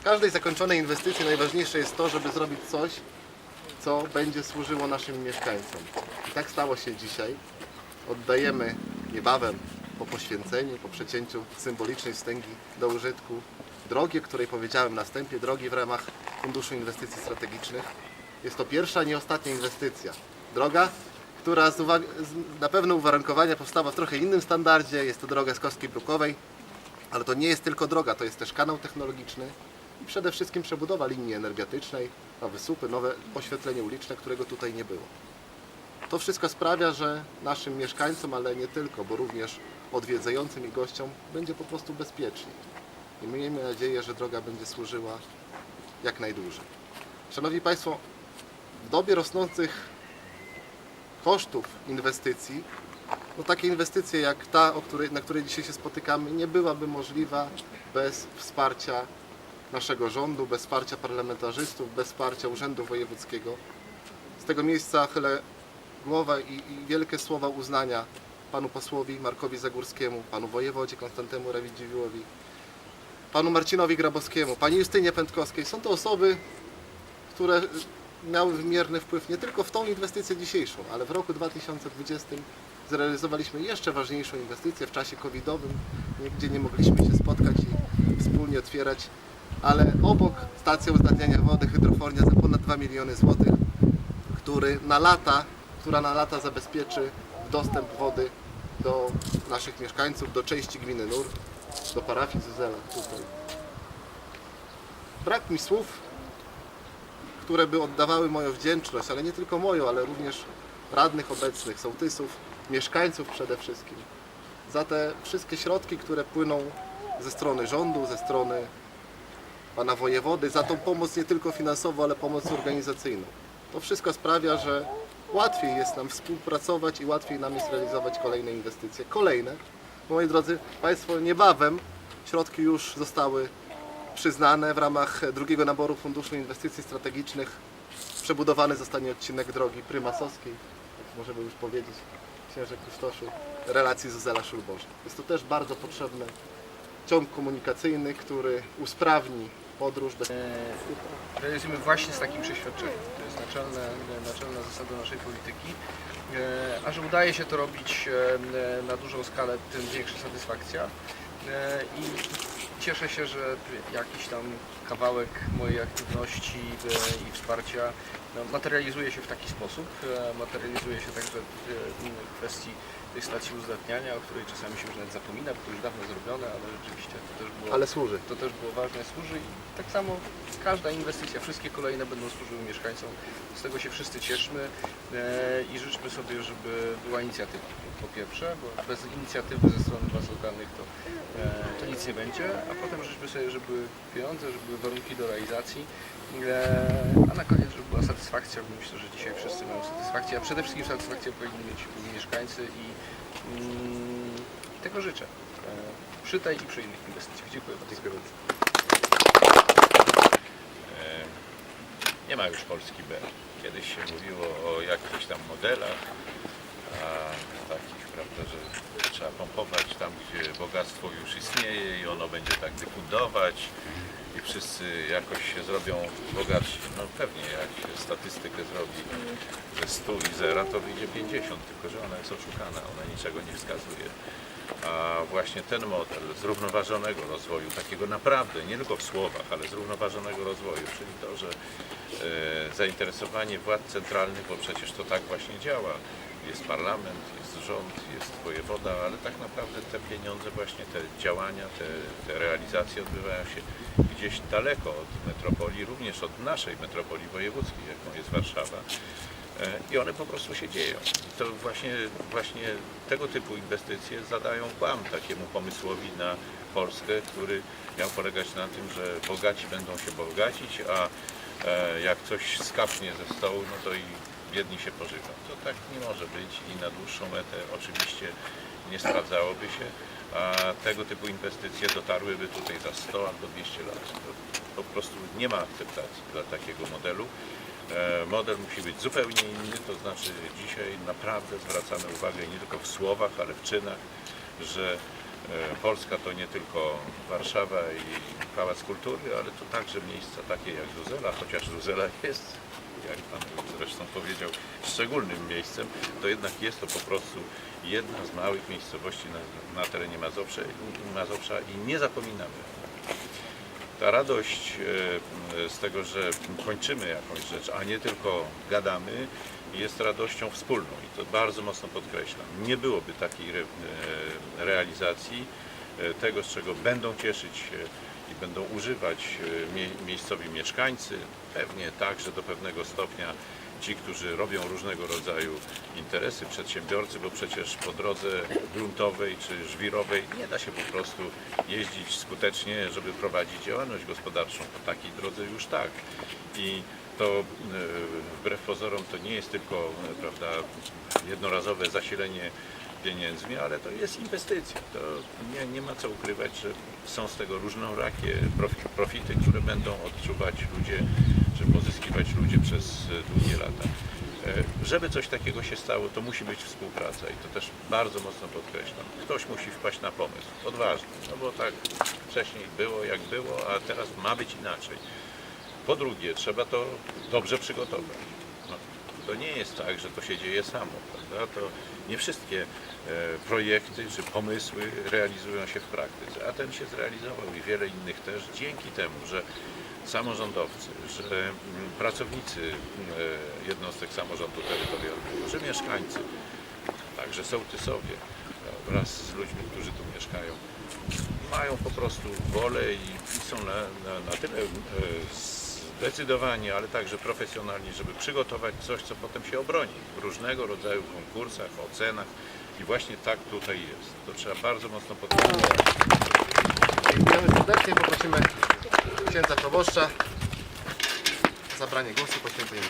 W każdej zakończonej inwestycji najważniejsze jest to, żeby zrobić coś, co będzie służyło naszym mieszkańcom. I tak stało się dzisiaj. Oddajemy niebawem po poświęceniu, po przecięciu symbolicznej wstęgi do użytku drogi, której powiedziałem na wstępie, drogi w ramach Funduszu Inwestycji Strategicznych. Jest to pierwsza, nie ostatnia inwestycja. Droga, która z z, na pewne uwarunkowania powstała w trochę innym standardzie. Jest to droga z Kostki Brukowej, ale to nie jest tylko droga, to jest też kanał technologiczny i przede wszystkim przebudowa linii energetycznej, nowe słupy, nowe oświetlenie uliczne, którego tutaj nie było. To wszystko sprawia, że naszym mieszkańcom, ale nie tylko, bo również odwiedzającym i gościom będzie po prostu bezpiecznie. I miejmy nadzieję, że droga będzie służyła jak najdłużej. Szanowni Państwo, w dobie rosnących kosztów inwestycji, no takie inwestycje jak ta, której, na której dzisiaj się spotykamy, nie byłaby możliwa bez wsparcia naszego rządu, bez wsparcia parlamentarzystów, bez wsparcia Urzędu Wojewódzkiego. Z tego miejsca chylę głowę i, i wielkie słowa uznania panu posłowi Markowi Zagórskiemu, panu wojewodzie Konstantemu Rawidziwiłowi, panu Marcinowi Grabowskiemu, pani Justynie Pętkowskiej. Są to osoby, które miały wymierny wpływ nie tylko w tą inwestycję dzisiejszą, ale w roku 2020 zrealizowaliśmy jeszcze ważniejszą inwestycję w czasie covidowym, gdzie nie mogliśmy się spotkać i wspólnie otwierać, ale obok stacja uzdatniania wody hydrofornia za ponad 2 miliony złotych, który na lata, która na lata zabezpieczy dostęp wody do naszych mieszkańców, do części gminy Nur, do parafii Zuzela tutaj. Brak mi słów, które by oddawały moją wdzięczność, ale nie tylko moją, ale również radnych obecnych, sołtysów, mieszkańców przede wszystkim, za te wszystkie środki, które płyną ze strony rządu, ze strony pana wojewody, za tą pomoc nie tylko finansową, ale pomoc organizacyjną. To wszystko sprawia, że łatwiej jest nam współpracować i łatwiej nam jest realizować kolejne inwestycje. Kolejne, moi drodzy Państwo, niebawem środki już zostały przyznane w ramach drugiego naboru Funduszu Inwestycji Strategicznych. Przebudowany zostanie odcinek drogi prymasowskiej, jak możemy już powiedzieć, księże Krzysztoszu, relacji z Zela Szulborza. Jest to też bardzo potrzebny ciąg komunikacyjny, który usprawni podróż bez... realizujemy właśnie z takim przeświadczeniem. To jest naczelne, naczelna zasada naszej polityki. E, A że udaje się to robić e, na dużą skalę, tym większa satysfakcja. E, I cieszę się, że jakiś tam kawałek mojej aktywności e, i wsparcia no, materializuje się w taki sposób. E, Materializuje się także w w kwestii tej stacji uzdatniania, o której czasami się już nawet zapomina, bo to już dawno zrobione, ale rzeczywiście to też było Ale służy. to też było ważne, służy i tak samo każda inwestycja, wszystkie kolejne będą służyły mieszkańcom. Z tego się wszyscy cieszmy e, i życzmy sobie, żeby była inicjatywa po pierwsze, bo bez inicjatywy ze strony władz lokalnych to, e, to nic nie będzie, a potem życzmy sobie, żeby były pieniądze, żeby były warunki do realizacji, e, a na koniec, żeby była satysfakcja, bo myślę, że dzisiaj wszyscy mają satysfakcję, a przede wszystkim satysfakcję powinni mieć mieszkańcy i mm, tego życzę. e, Przy tej i przy innych inwestycjach. Dziękuję bardzo. Dziękuję bardzo. Nie ma już Polski B. Kiedyś się mówiło o jakichś tam modelach, a takich, prawda, że trzeba pompować tam, gdzie bogactwo już istnieje i ono będzie tak dyfundować i wszyscy jakoś się zrobią bogatsi. No pewnie, jak się statystykę zrobi ze 100 i 0, to wyjdzie 50, tylko że ona jest oszukana, ona niczego nie wskazuje. A właśnie ten model zrównoważonego rozwoju, takiego naprawdę, nie tylko w słowach, ale zrównoważonego rozwoju, czyli to, że e, zainteresowanie władz centralnych, bo przecież to tak właśnie działa. Jest parlament, jest rząd, jest wojewoda, ale tak naprawdę te pieniądze, właśnie te działania, te, te realizacje odbywają się gdzieś daleko od metropolii, również od naszej metropolii wojewódzkiej, jaką jest Warszawa. E, I one po prostu się dzieją. I to właśnie, właśnie tego typu inwestycje zadają kłam takiemu pomysłowi na Polskę, który miał polegać na tym, że bogaci będą się bogacić, a e, jak coś skapnie ze stołu, no to i biedni się pożywią. To tak nie może być i na dłuższą metę oczywiście nie sprawdzałoby się, a tego typu inwestycje dotarłyby tutaj za 100 albo 200 lat. Po prostu nie ma akceptacji dla takiego modelu. E, Model musi być zupełnie inny, to znaczy dzisiaj naprawdę zwracamy uwagę nie tylko w słowach, ale w czynach, że E, Polska to nie tylko Warszawa i Pałac Kultury, ale to także miejsca takie jak Zuzela, chociaż Zuzela jest, jak Pan zresztą powiedział, szczególnym miejscem, to jednak jest to po prostu jedna z małych miejscowości na, na terenie Mazowsza, Mazowsza i nie zapominamy ta radość e, z tego, że kończymy jakąś rzecz, a nie tylko gadamy, jest radością wspólną i to bardzo mocno podkreślam. Nie byłoby takiej re, e, realizacji e, tego, z czego będą cieszyć się będą używać e, mie, miejscowi mieszkańcy, pewnie także do pewnego stopnia ci, którzy robią różnego rodzaju interesy, przedsiębiorcy, bo przecież po drodze gruntowej czy żwirowej nie da się po prostu jeździć skutecznie, żeby prowadzić działalność gospodarczą. Po takiej drodze już tak. I to e, wbrew pozorom to nie jest tylko e, prawda, jednorazowe zasilenie pieniędzmi, ale to jest inwestycja. To nie, nie ma co ukrywać, że są z tego różnorakie profi- profity, które będą odczuwać ludzie, czy pozyskiwać ludzie przez e, długie lata. E, Żeby coś takiego się stało, to musi być współpraca i to też bardzo mocno podkreślam. Ktoś musi wpaść na pomysł, odważny, no bo tak wcześniej było jak było, a teraz ma być inaczej. Po drugie, trzeba to dobrze przygotować. No, to nie jest tak, że to się dzieje samo, prawda? To nie wszystkie e, projekty czy pomysły realizują się w praktyce, a ten się zrealizował i wiele innych też dzięki temu, że samorządowcy, że mm, pracownicy e, jednostek samorządu terytorialnego, że mieszkańcy, także sołtysowie e, wraz z ludźmi, którzy tu mieszkają, mają po prostu wolę i, są na, na, na tyle e, zdecydowani, ale także profesjonalni, żeby przygotować coś, co potem się obroni w różnego rodzaju konkursach, ocenach i właśnie tak tutaj jest. To trzeba bardzo mocno podkreślić. Dziękujemy serdecznie. Poprosimy księdza proboszcza o zabranie głosu i poświęcenie.